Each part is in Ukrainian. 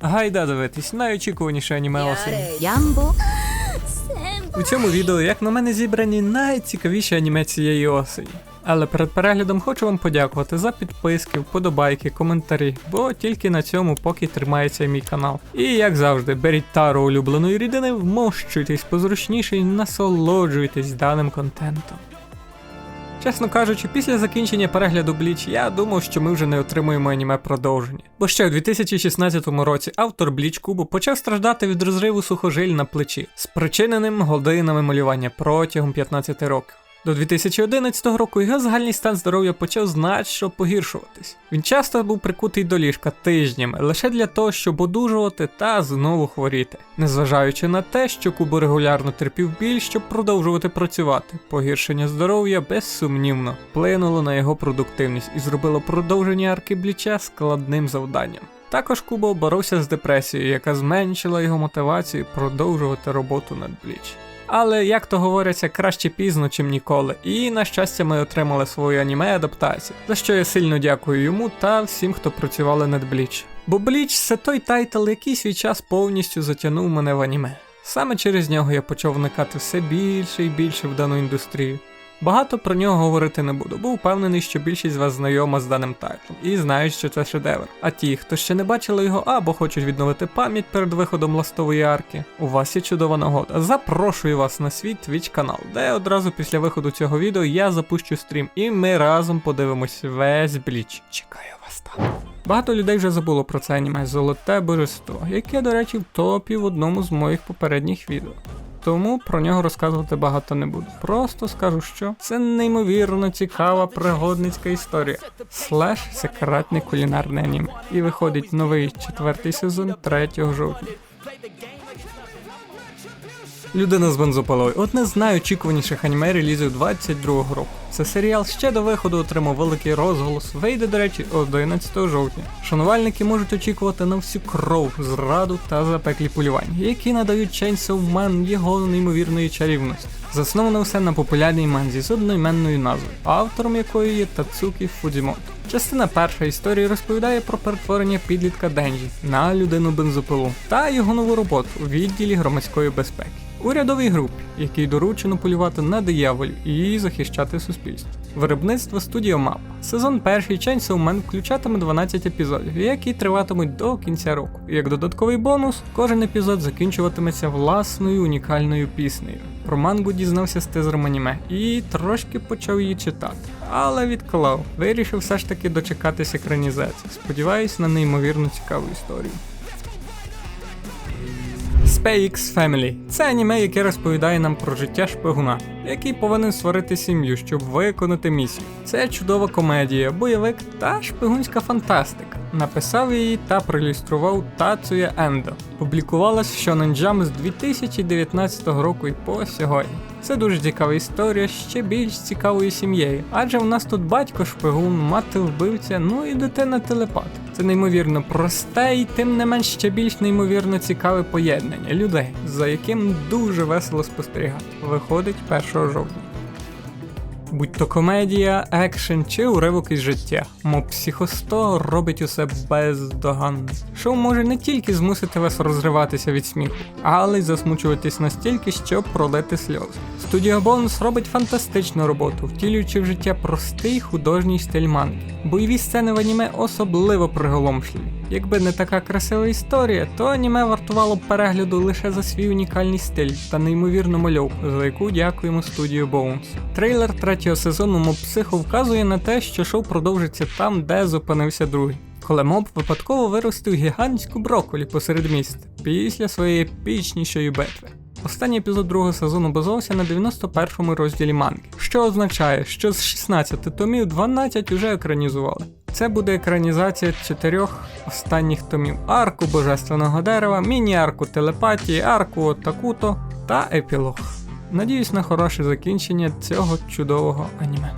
Гайда дивитись найочікуваніше аніме осені. Ямбо. У цьому відео, як на мене, зібрані найцікавіші аніме цієї осені. Але перед переглядом хочу вам подякувати за підписки, вподобайки, коментарі, бо тільки на цьому поки тримається мій канал. І як завжди, беріть тару улюбленої рідини, вмощуйтесь позручніше і насолоджуйтесь даним контентом. Чесно кажучи, після закінчення перегляду Бліч я думав, що ми вже не отримуємо аніме продовження. Бо ще у 2016 році автор Бліч Кубу почав страждати від розриву сухожиль на плечі, спричиненим годинами малювання протягом 15 років. До 2011 року його загальний стан здоров'я почав значно погіршуватись. Він часто був прикутий до ліжка тижнями лише для того, щоб одужувати та знову хворіти. Незважаючи на те, що Кубо регулярно терпів біль, щоб продовжувати працювати, погіршення здоров'я безсумнівно вплинуло на його продуктивність і зробило продовження арки бліча складним завданням. Також Кубо боровся з депресією, яка зменшила його мотивацію продовжувати роботу над бліч. Але як то говориться, краще пізно, чим ніколи. І на щастя, ми отримали свою аніме адаптацію, за що я сильно дякую йому та всім, хто працювали над Бліч. Бо Бліч це той тайтл, який свій час повністю затягнув мене в аніме. Саме через нього я почав вникати все більше і більше в дану індустрію. Багато про нього говорити не буду, бо впевнений, що більшість з вас знайома з даним тайтлом і знають, що це шедевр. А ті, хто ще не бачили його або хочуть відновити пам'ять перед виходом ластової арки, у вас є чудова нагода. Запрошую вас на свій Twitch канал, де одразу після виходу цього відео я запущу стрім, і ми разом подивимось весь бліч. Чекаю вас там. Багато людей вже забуло про це аніме Золоте Божество, яке, до речі, в топі в одному з моїх попередніх відео. Тому про нього розказувати багато не буду. Просто скажу, що це неймовірно цікава пригодницька історія. Слеш секретний кулінарний аніме. І виходить новий четвертий сезон 3 жовтня. Людина з бензопилою одне з найочікуваніших аніме релізів 22-го року. Це серіал ще до виходу отримав великий розголос. Вийде, до речі, 11 жовтня. Шанувальники можуть очікувати на всю кров, зраду та запеклі полювання, які надають Chainsaw Man його неймовірної чарівності. Засновано все на популярній манзі з одноіменною назвою, автором якої є Тацукі Фудзімото. Частина перша історії розповідає про перетворення підлітка Денджі на людину бензопилу та його нову роботу у відділі громадської безпеки. Урядовій групі, якій доручено полювати на дияволів і захищати суспільство. Виробництво студіо Map. Сезон перший Chainsaw Man включатиме 12 епізодів, які триватимуть до кінця року. Як додатковий бонус, кожен епізод закінчуватиметься власною унікальною піснею. Про мангу дізнався з тизером аніме і трошки почав її читати. Але відклав. Вирішив все ж таки дочекатись екранізації. Сподіваюсь на неймовірно цікаву історію. Spy X Family це аніме, яке розповідає нам про життя шпигуна, який повинен створити сім'ю, щоб виконати місію. Це чудова комедія, бойовик та шпигунська фантастика. Написав її та проілюстрував Тацуя Ендо. Публікувалась в Shonen Jump з 2019 року і по сьогодні. Це дуже цікава історія, ще більш цікавою сім'єю, адже у нас тут батько шпигун, мати вбивця, ну і дитина телепат. Це неймовірно просте і тим не менш ще більш неймовірно цікаве поєднання людей, за яким дуже весело спостерігати. Виходить 1 жовтня. Будь то комедія, екшен чи уривок із життя, Psycho 100 робить усе бездоганно. Шоу може не тільки змусити вас розриватися від сміху, але й засмучуватись настільки, щоб пролити сльози. Студія Бонус робить фантастичну роботу, втілюючи в життя простий художній стиль манги. Бойові сцени в аніме особливо приголомшливі. Якби не така красива історія, то аніме вартувало перегляду лише за свій унікальний стиль та неймовірну мальовку, за яку дякуємо студію Bones. Трейлер третього Психо вказує на те, що шоу продовжиться там, де зупинився другий. Коли моб випадково виростив гігантську броколі посеред міста після своєї епічнішої битви. Останній епізод другого сезону базувався на 91-му розділі манги, що означає, що з 16 томів 12 уже екранізували. Це буде екранізація чотирьох останніх томів: арку божественного дерева, міні-арку телепатії, арку Такуто та епілог. Надіюсь на хороше закінчення цього чудового аніме.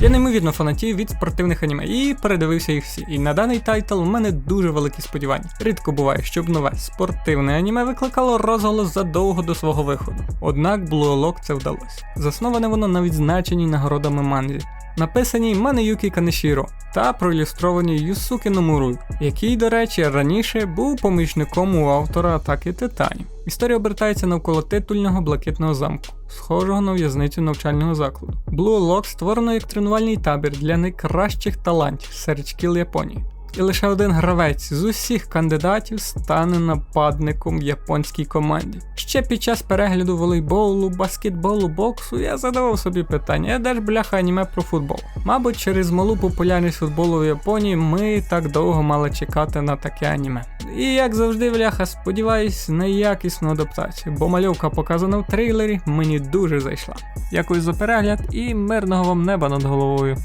Я неймовірно фанатію від спортивних аніме і передивився їх всі. І на даний тайтл у мене дуже великі сподівання. Рідко буває, щоб нове спортивне аніме викликало розголос задовго до свого виходу. Однак Blue Lock це вдалося. Засноване воно на відзначеній нагородами манзі. Написаній Манеюкі Канешіро та проілюстрованій Юсуки Номуру, який, до речі, раніше був помічником у автора атаки Титанів. Історія обертається навколо титульного блакитного замку, схожого на в'язницю навчального закладу. Blue Lock створено як тренувальний табір для найкращих талантів серед шкіл Японії. І лише один гравець з усіх кандидатів стане нападником в японській команді. Ще під час перегляду волейболу, баскетболу, боксу я задавав собі питання, а де ж бляха аніме про футбол? Мабуть, через малу популярність футболу в Японії ми так довго мали чекати на таке аніме. І як завжди, бляха, сподіваюсь на якісну адаптацію, бо мальовка показана в трейлері мені дуже зайшла. Дякую за перегляд і мирного вам неба над головою.